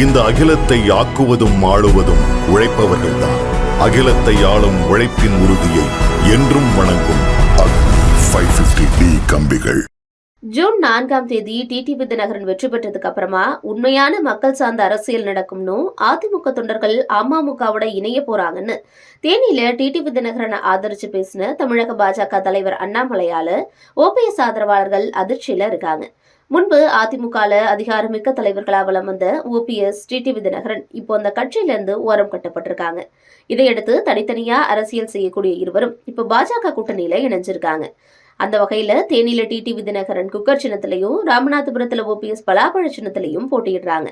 இந்த அகிலத்தை ஆக்குவதும் ஆளுவதும் உழைப்பவர்கள்தான். அகிலத்தை ஆளும் உழைப்பின் உறுதியை என்றும் வணங்கும். ஃபைவ் பிப்டி டி கம்பிகள். ஜூன் நான்காம் தேதி டிடிவி தினகரன் வெற்றி பெற்றதுக்கு அப்புறமா உண்மையான மக்கள் சார்ந்த அரசியல் நடக்கும்னு அதிமுக தொண்டர்கள் அமமுகவோட இணைய போறாங்கன்னு. தேனியில டிடிவி தினகரனை ஆதரிச்சு பேசின தமிழக பாஜக தலைவர் அண்ணாமலையால ஓபிஎஸ் ஆதரவாளர்கள் அதிர்ச்சியில இருக்காங்க. முன்பு அதிமுகல அதிகாரமிக்க தலைவர்களா வலம் வந்த ஓபிஎஸ் டிடிவி தினகரன் இப்போ அந்த கட்சியிலிருந்து ஓரம் கட்டப்பட்டிருக்காங்க. இதையடுத்து தனித்தனியா அரசியல் செய்யக்கூடிய இருவரும் இப்போ பாஜக கூட்டணியில இணைஞ்சிருக்காங்க. அந்த வகையில தேனியில டிடிவி தினகரன் குக்கர் சின்னத்திலையும் ராமநாதபுரத்துல ஓபிஎஸ் பலாப்பழ சின்னத்திலையும் போட்டியிடுறாங்க.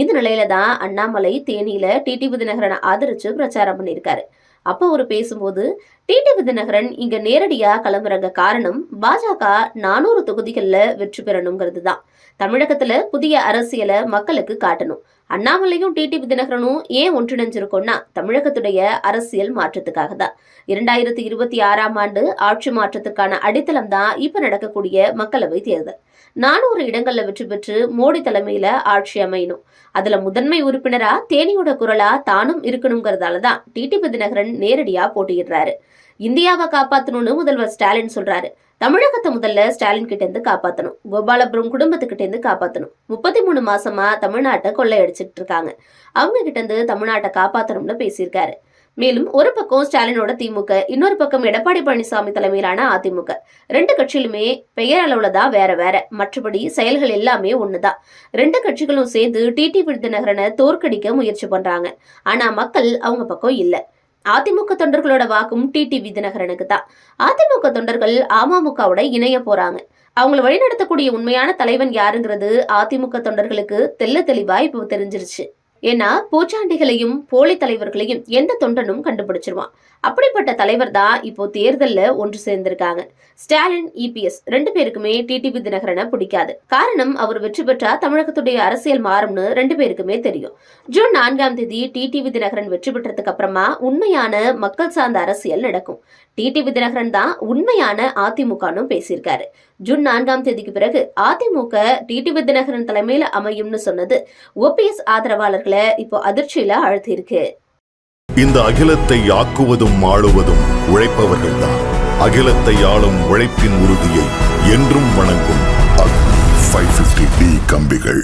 இந்த நிலையில தான் அண்ணாமலை தேனியில டிடிவி தினகரனை ஆதரிச்சு பிரச்சாரம் பண்ணியிருக்காரு. அப்போ அவர் பேசும்போது டிடிவி தினகரன் இங்க நேரடியா கிளம்புறங்க காரணம் பாஜக நானூறு தொகுதிகளில் வெற்றி பெறணுங்கிறது தான் தமிழகத்துல புதிய அரசியலை மக்களுக்கு காட்டணும். அண்ணாமலையும் டிடிபி தினகரனும் ஏன் ஒன்றிணைஞ்சிருக்கோம்னா தமிழகத்துடைய அரசியல் மாற்றத்துக்காக தான் இரண்டாயிரத்தி இருபத்தி ஆறாம் ஆண்டு ஆட்சி மாற்றத்திற்கான அடித்தளம் தான் இப்ப நடக்கக்கூடிய மக்களவை தேர்தல். நானூறு இடங்கள்ல வெற்றி பெற்று மோடி தலைமையில ஆட்சி அமையணும். அதுல முதன்மை உறுப்பினரா தேனியோட குரலா தானும் இருக்கணுங்கிறதால தான் தினகரன் நேரடியா போட்டியிடுறாரு. இந்தியாவை காப்பாத்தணும்னு முதல்வர் ஸ்டாலின் சொல்றாரு. தமிழகத்தை முதல்ல ஸ்டாலின் கிட்ட இருந்து காப்பாத்தணும். கோபாலபுரம் குடும்பத்துக்கிட்ட இருந்து காப்பாத்தணும். முப்பத்தி மூணு மாசமா தமிழ்நாட்டை கொள்ளையடிச்சிட்டு இருக்காங்க. அவங்க கிட்ட இருந்து தமிழ்நாட்டை காப்பாத்தணும்னு பேசியிருக்காரு. மேலும் ஒரு பக்கம் ஸ்டாலினோட திமுக இன்னொரு பக்கம் எடப்பாடி பழனிசாமி தலைமையிலான அதிமுக. ரெண்டு கட்சியிலுமே பெயர் அளவுல தான் வேற வேற. மற்றபடி செயல்கள் எல்லாமே ஒண்ணுதான். ரெண்டு கட்சிகளும் சேர்ந்து டிடிவி தினகரனை தோற்கடிக்க முயற்சி பண்றாங்க. ஆனா மக்கள் அவங்க பக்கம் இல்லை. அதிமுக தொண்டர்களோட வாக்கும் டிடிவி தினகரனுக்கு தான் அதிமுக தொண்டர்கள் அமமுகவோட இணைய போறாங்க. அவங்கள வழிநடத்தக்கூடிய உண்மையான தலைவன் யாருங்கிறது அதிமுக தொண்டர்களுக்கு தெல்ல தெளிவா இப்போ தெரிஞ்சிருச்சு. ஏன்னா பூச்சாண்டிகளையும் போலி தலைவர்களையும் எந்த தொண்டனும் கண்டுபிடிச்சிருவான். அப்படிப்பட்ட தலைவர் தான் இப்போ தேர்தல்ல ஒன்று சேர்ந்திருக்காங்க. ஸ்டாலின் இபிஎஸ் ரெண்டு பேருக்குமே டிடிவி தினகரனை பிடிக்காது. காரணம் அவர் வெற்றி பெற்றா தமிழகத்துடைய அரசியல் மாறும்னு ரெண்டு பேருக்குமே தெரியும். ஜூன் நான்காம் தேதி டிடிவி தினகரன் வெற்றி பெற்றதுக்கு அப்புறமா உண்மையான மக்கள் சார்ந்த அரசியல் நடக்கும். டிடிவி தினகரன் தான் உண்மையான அதிமுகன்னு பேசியிருக்காரு. ஜூன் நான்காம் தேதிக்கு பிறகு அதிமுக டிடிவி தினகரன் தலைமையில அமையும்னு சொன்னது ஓபிஎஸ் ஆதரவாளர்கள் இப்போ அதிர்ச்சியில அழுத்தியிருக்கு. இந்த அகிலத்தை ஆக்குவதும் ஆளுவதும் உழைப்பவர்கள்தான். அகிலத்தை ஆளும் உழைப்பின் உறுதியை என்றும் வணங்கும் பிப்டி கம்பிகள்.